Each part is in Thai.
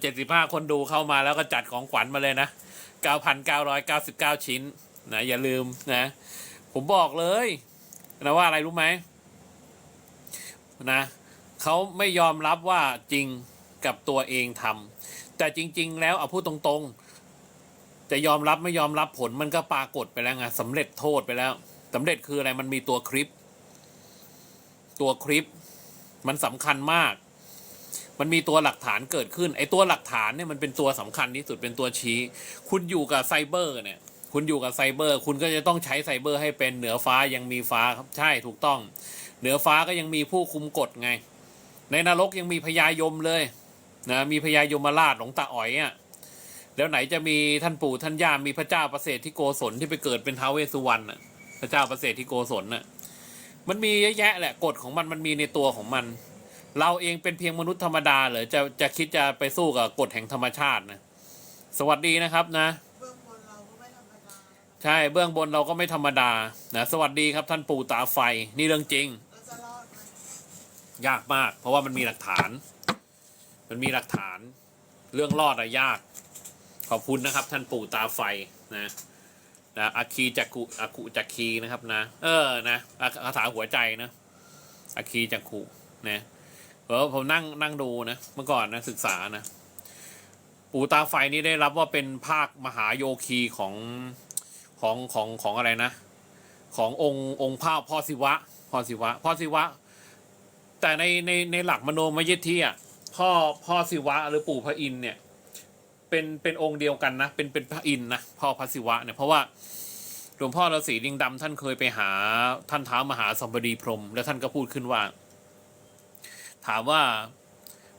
เจ็ดสิบห้าคนดูเข้ามาแล้วก็จัดของขวัญมาเลยนะเก้าพันเก้าร้อยเก้าสิบเก้าชิ้นนะอย่าลืมนะ ผมบอกเลยนะว่าอะไรรู้ไหมนะเขาไม่ยอมรับว่าจริงกับตัวเองทำแต่จริง ๆ แล้วเอาพูดตรงๆ จะยอมรับไม่ยอมรับผลมันก็ปรากฏไปแล้วไงสำเร็จโทษไปแล้วสำเร็จคืออะไรมันมีตัวคลิป ตัวคลิป มันสำคัญมาก มันมีตัวหลักฐานเกิดขึ้น ไอ้ตัวหลักฐานเนี่ยมันเป็นตัวสำคัญที่สุดเป็นตัวชี้ คุณอยู่กับไซเบอร์เนี่ย คุณอยู่กับไซเบอร์ คุณก็จะต้องใช้ไซเบอร์ให้เป็นเหนือฟ้ายังมีฟ้าครับใช่ถูกต้อง เหนือฟ้าก็ยังมีผู้คุมกฎไง ในนรกยังมีพญายมเลยนะมีพญายมราชหลวงตาอ๋อยอะแล้วไหนจะมีท่านปู่ท่านย่ามีพระเจ้าประเสริฐที่โกศลที่ไปเกิดเป็นท้าวเวสสุวรรณน่ะพระเจ้าประเสริฐที่โกศลน่ะมันมีเยอะแยะแหละกฎของมันมันมีในตัวของมัน เราเองเป็นเพียงมนุษย์ธรรมดาเหรอจะจะคิดจะไปสู้กับกฎแห่งธรรมชาตินะ สวัสดีนะครับนะ เบื้องบนเราก็ไม่ธรรมดาใช่เบื้องบนเราก็ไม่ธรรมดานะสวัสดีครับท่านปู่ตาไฟนี่เรื่องจริง เราจะรอดไหมยากมาก เพราะว่ามันมีหลักฐาน มันมีหลักฐาน เรื่องรอดอะยาก ขอบคุณนะครับ ท่านปู่ตาไฟนะนะอาคีจักกุอากุจักคีนะครับนะ เออนะอะคาถาหัวใจนะอาคีจักกุนะ เออผมนั่งนั่งดูนะเมื่อก่อนนะศึกษานะปู่ตาไฟนี่ได้รับว่าเป็นภาคมหาโยคีของของของของอะไรนะ ขององค์องค์พ่อพ่อศิวะพ่อศิวะพ่อศิวะ แต่ในในในหลักมโนมยิทธิอะพ่อพ่อศิวะหรือปู่พระอินเนี่ย เป็นเป็นองค์เดียวกันนะ เป็นเป็นพระอินนะพ่อพระศิวะเนี่ยเพราะว่าหลวงพ่อฤาษีลิงดำท่านเคยไปหาท่านท้ามหาสมบดีพรม แล้วท่านก็พูดขึ้นว่า ถามว่า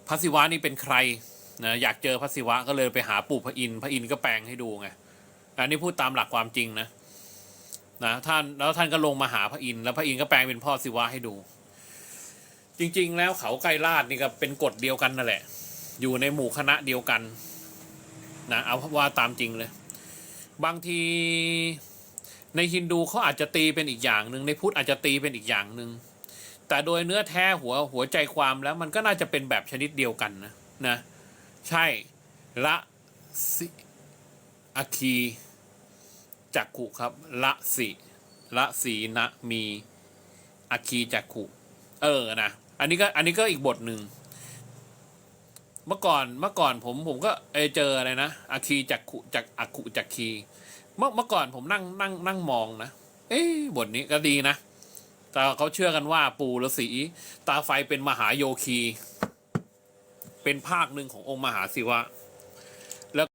พระศิวะนี่เป็นใครนะอยากเจอพระศิวะก็เลยไปหาปู่พระอินทร์พระอินทร์ก็แปลงให้ดูไงอันนี้พูดตามหลักความจริงนะนะท่านแล้วท่านก็ลงมาหาพระอินทร์แล้วพระอินทร์ก็แปลงเป็นพ่อศิวะให้ดู จริง ๆ แล้วเขาไกรลาดนี่ก็เป็นกฎเดียวกันนั่นแหละ อยู่ในหมู่คณะเดียวกันนะเอาว่าตามจริงเลย บางทีในฮินดูเขาอาจจะตีเป็นอีกอย่างหนึ่งในพุทธอาจจะตีเป็นอีกอย่างหนึ่ง แต่โดยเนื้อแท้หัวหัวใจความแล้วมันก็น่าจะเป็นแบบชนิดเดียวกันนะนะใช่ละสิอาคีจักขุครับละสิละสีนะมีอาคีจักขุเออนะอันนี้ก็อันนี้ก็อีกบทหนึ่งเมื่อก่อนเมื่อก่อนผมผมก็เออเจออะไรนะอาคีจักขุจักอากุจักคีเมื่อเมื่อก่อนผมนั่งนั่งนั่งมองนะ เอ๊บทนี้ก็ดีนะ แต่เขาเชื่อกันว่าปู่ฤาษีตาไฟเป็นมหาโยคี เป็นภาคหนึ่งขององค์มหาศิวะ